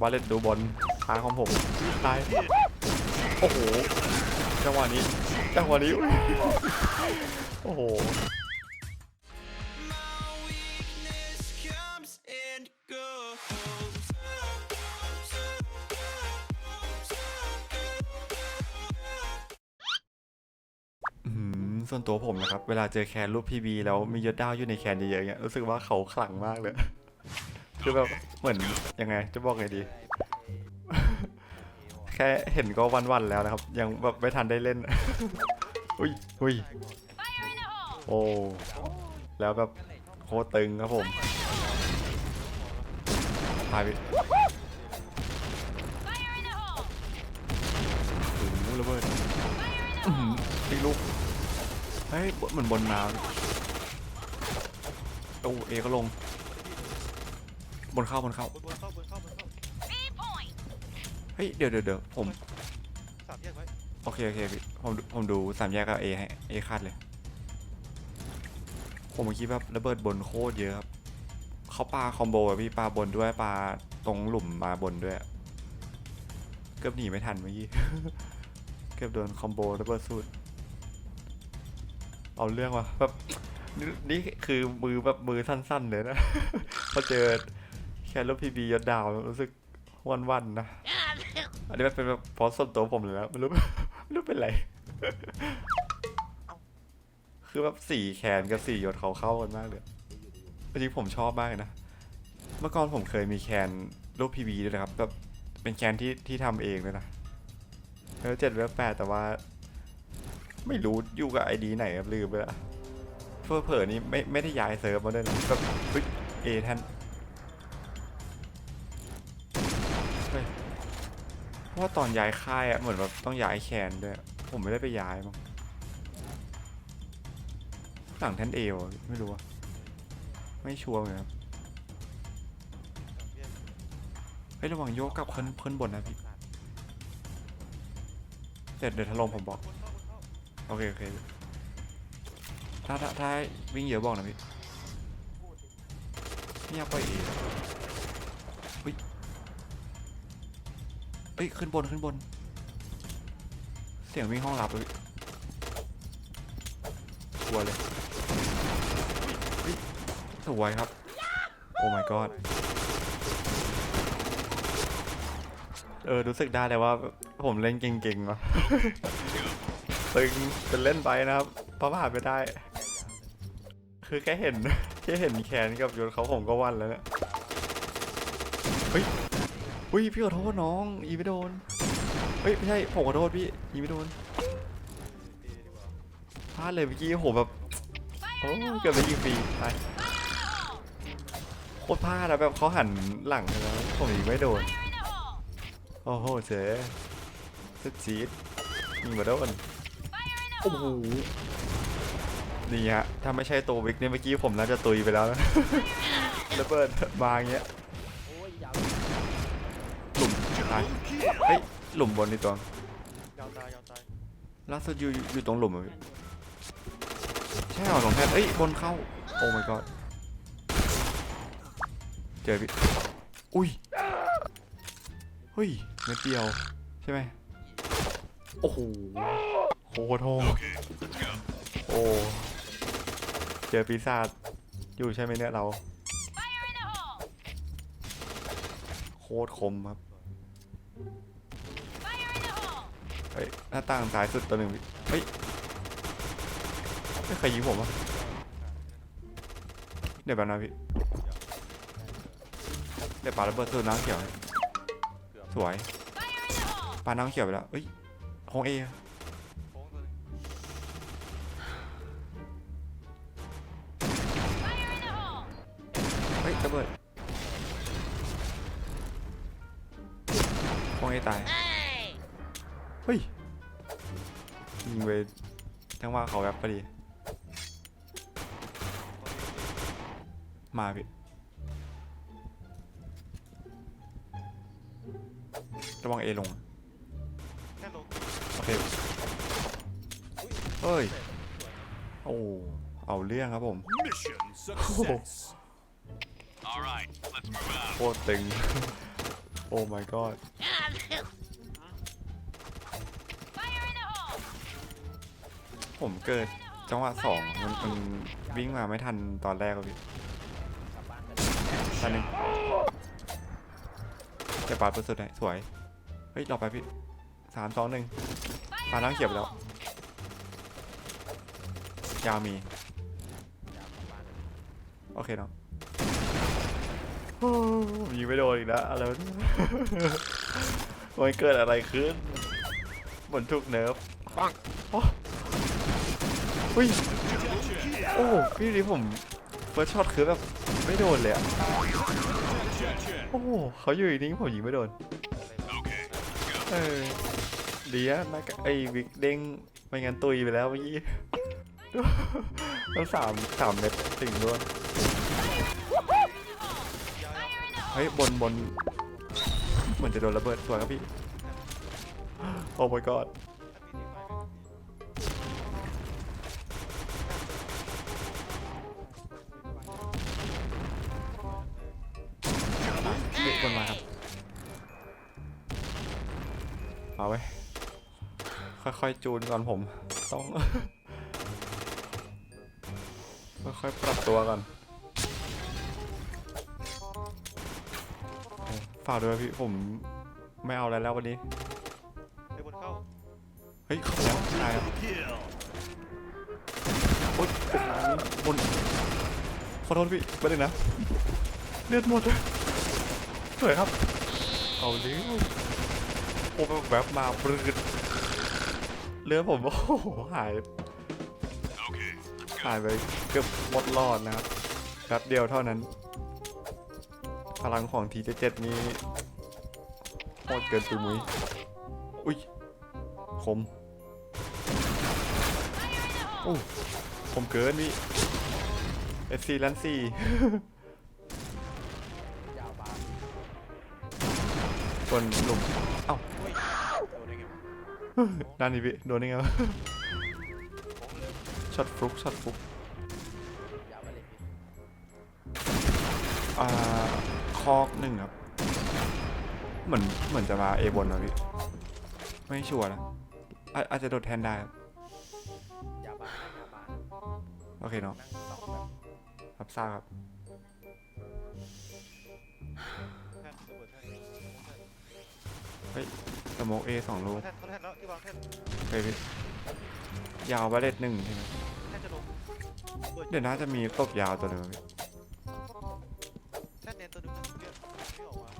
วาเลตดูบอลทางของผมตายโอ้โหจังหวะนี้จังหวะนี้โอ้โหส่วนตัวผมนะครับ เวลาเจอแคนรูปพีบีแล้วมียศดาวอยู่ในแคนเยอะๆเงี้ยรู้สึกว่าเขาขลังมากเลย คือแบบเหมือนยังไง จะบอกไงดี แค่เห็นก็วันๆแล้วนะครับ ยังแบบไม่ทันได้เล่น อุ้ยอุ้ยโอ้แล้วแบบโคตรตึงครับผมตายไปโอ้โหระเบิดตีลูกเฮ้ยเหมือนบนน้ำโอ้เอก็ลง บนเข้าบนเข้าบนบนเข้าบนเข้าบนเข้าเฮ้ยเดี๋ยวเดี๋ยวเดี๋ยวผมสามแยกไว้โอเคโอเคพี่ผมดูผมดูสามแยกกับเอให้เอคาดเลย ผมเมื่อกี้แบบระเบิดบนโคตรเยอะครับเขาปาคอมโบอะพี่ปาบนด้วยปาตรงหลุมมาบนด้วย เกือบหนีไม่ทันเมื่อกี้เกือบโดนคอมโบระเบิดสูตรเอาเรื่องว่ะแบบนี่นี่คือมือแบบมือสั้น ๆ เลยนะพอเจอ แค่รถพีบียศดาวรู้สึกวันๆนะ อันนี้มันเป็นแบบเพราะส่วนตัวผมเลยนะไม่รู้ไม่รู้เป็นไร คือแบบสี่แขนกับสี่หยดเขาเข้ากันมากเลยจริงๆผมชอบมากเลยนะ เมื่อก่อนผมเคยมีแคนรูปพีบีด้วยนะครับแบบเป็นแคนที่ที่ทำเองเลยนะเออเจ็ดเว็บแปดแต่ว่า ไม่รู้อยู่กับไอดีไหนครับลืมไปละเพื่อเผลอๆนี่ไม่ไม่ได้ย้ายเซิร์ฟมาด้วยนะแบบเฮ้ยเอแทน ว่าตอนย้ายค่ายอะเหมือนแบบต้องย้ายแคนด้วย ผมไม่ได้ไปย้ายมั้งหลังแท่นเอวไม่รู้อะไม่ชัวร์เหมือนกันครับเฮ้ยระวังโยกกับขึ้นขึ้นบนนะพี่เดี๋ยวเดี๋ยวถล่มผมบอก โอเค โอเค ถ้าถ้าถ้าวิ่งเยอะบอกนะพี่ไม่อยากปล่อย เฮ้ยขึ้นบนขึ้นบน เสียงวิ่งห้องลับเลยกลัวเลยเฮ้ยสวยครับ โอ้ my god เออรู้สึกได้เลยว่าผมเล่นเก่งๆว่ะตึงเป็นเล่นไปนะครับเพราะผ่านไปได้ คือแค่เห็นแค่เห็นแขนกับยศเขาผมก็วันแล้วเนี่ยเฮ้ย อุ้ยพี่ขอโทษน้องอีไม่โดนเฮ้ยไม่ใช่ผมขอโทษพี่อีไม่โดนเอดีกว่าพลาดเลยเมื่อกี้โหแบบโอ้เกือบไปยิงฟรีตายโคตรพลาดอะแบบเขาหันหลังไปแล้วผมยิงไม่โดนโอ้โหเจ๊สุดจี๊ดยิงมาโดนโอ้โหนี่ฮะถ้าไม่ใช่ตัววิกเนี่ยเมื่อกี้ผมน่าจะตุยไปแล้วนะระเบิดมาอย่างเงี้ยหลุมตาย เฮ้ยหลุมบนนี่ตัวยาวตายยาวตายล่าสุดอยู่อยู่อยู่ตรงหลุมอะพี่ใช่เหรอหลงแทนเอ้ยบนเข้า โอ้ my god เจอพี่อุ้ยเฮ้ยเม็ดเดียวใช่ไหมโอ้โหโคตรโหดโอ้เจอปีศาจอยู่ใช่ไหมเนี่ยเรา โคตรคมครับ เฮ้ยหน้าต่างซ้ายสุดตัวหนึ่งพี่เฮ้ยไม่เคยยิงผมวะเดี๋ยวแป๊บนะพี่เดี๋ยวปาระเบิดสูตรน้ำเขียวให้สวยปาน้ำเขียวไปแล้วเอ้ยคงเอโค้งเฮ้ยระเบิด คงเอตาย เฮ้ย ยิงไปจังหวะเขาแบบพอดี มาพี่ระวังเอลงแค่ลง โอเค เฮ้ย โอ้ เอาเรื่องครับผม Mission success. All right, let's move out. โคตรตึง โอ้ my god ผมเกิดจังหวะสองมันมันวิ่งมาไม่ทันตอนแรกอะพี่ตอนนึงจะปาดประสุดไหนสวย เฮ้ยรอไปพี่สามสองหนึ่งปาล้างเขียบแล้ว ยาวมี โอเคเนาะ ยิงไม่โดนอีกแล้วอะไรวะเนี่ยมันเกิดอะไรขึ้นเหมือนถูกเนิร์ฟปังโอ้อุ้ยโอ้พี่ดิผมเฟิร์สช็อตคือแบบไม่โดนเลยอะโอ้โหเขาอยู่นิ่งผมยิงไม่โดนเออดีอะนักไอ้วิกเด้งไม่งั้นตุยไปแล้วเมื่อกี้ต้องสามสามเม็ดถึงด้วยเฮ้ยบนบนเหมือนจะโดนระเบิดสวยครับพี่ โอ้ my god เด็กบนมาครับเอาไว้ค่อยๆจูนก่อนผม ต้อง ค่อยๆปรับตัวก่อน ฝากด้วยพี่ผมไม่เอาอะไรแล้ววันนี้ ไอ้บนเข้าเฮ้ยเข้าไปแล้วตายครับโอ๊ยเป็นน้ำบนขอโทษพี่ไม่ได้นะ เลือดหมดเลยสวยครับ เอาเลี้ยวโอ้แบบแบบมาปรืดเลือดผมโอ้โหหายหายไปเกือบหมดรอดนะครับแป๊บเดียวเท่านั้น พลังของทีเจ็ดนี่โคตรเกินไปมุ้ยอุ้ยคมโอ้คมเกินนี่ FC ลันสี่บนหลุมเอ้าด้านนี้พี่โดนได้ไงวะช็อตฟลุกช็อตฟลุกอ่า อกหนึ่งครับ เหมือนเหมือนจะมาเอบนนะพี่ ไม่ชัวร์นะอาอาจจะโดดแทนได้ครับยาบายาบาโอเคเนาะนั่งสองแบบรับทราบครับ ท่นระเบิดแท่นโค้งแท่นสโมกเอสองลูกท่นเขาแท่นแล้วที่วางท่นโอเคพี่ยาวบาเลตหนึ่งใช่ไหมท่นจะลงระเบิดเดี๋ยวน่าจะมีตบยาวตัวหนึ่งพี่แท่นเนน ตัวหนึงเลือดไม่ออกมา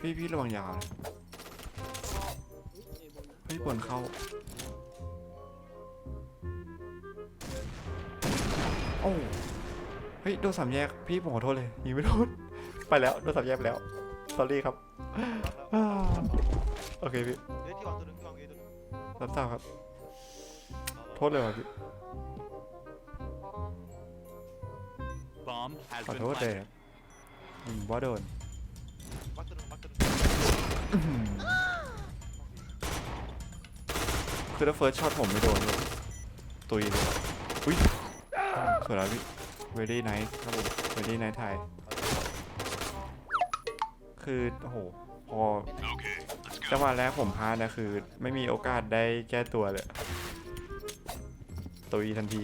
พี่พี่ระวังยาวนะเฮ้ยบนเข้า โอ้เฮ้ยโดนสามแยก พี่ผมขอโทษเลยยิงไม่โดนไปแล้วโดนสามแยกไปแล้ว s อรี่ครับรับแล้วอ่าโอเคพี่เฮ้ยที่วางตัวหนึงที่วางเอตัวหนึงรับทราบครับรอรอโทษเลยว่ะพี่ Bomb has ขอ been โทษเลย planted. อืมว่าโดนมักตัวหนึงมักตัวหนึงอื้อหือคือถ้าเฟิร์สช็อตผมไม่โดนเลยตุยเลยอุ้ยสวยแล้วพี่ very nice ครับผม very nice ไทย คือโอ้โหพอจังหวะแรกผมพลาดนะคือ ไม่มีโอกาสได้แก้ตัวเลยตุยทันที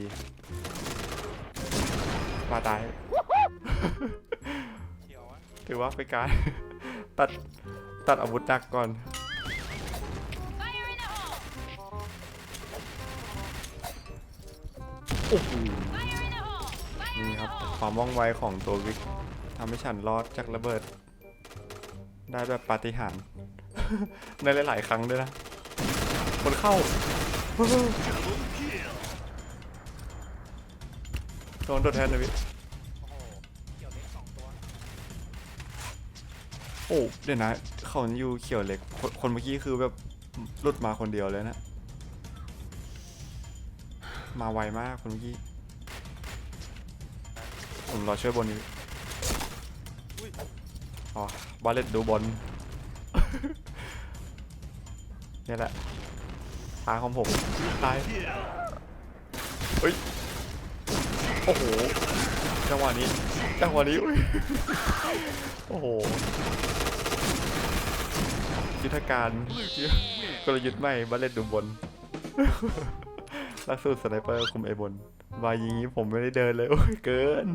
ปลาตายเขียวอะ ถือว่าเป็นการ ตัดตัดอาวุธหนักก่อน โอ้โห นี่ครับ ความว่องไวของตัววิกทำให้ฉันรอดจากระเบิด ได้แบบปาฏิหาริย์ ในหลาย ๆ ครั้งด้วยนะ คนเข้า โดนตัวแทนเลยพี่ โอ้เดี๋ยวนะเขาอยู่เขียวเล็กคนคนเมื่อกี้คือแบบหลุดมาคนเดียวเลยนะ มาไวมากคนเมื่อกี้ผมรอช่วยบนอยู่อ๋อบาเลตดูบอลนี่ยแหละทาของผมตายเฮ้ย โอ้โห จังหวะนี้จังหวะนี้อุ๊ยโอ้โหยุทธการกลยุทธ์ใหม่บัลเลตดูบนลักสูตรสไนเปอร์คุมไอบนวายยิงนี้ผมไม่ได้เดินเลยโอ้ยเกิน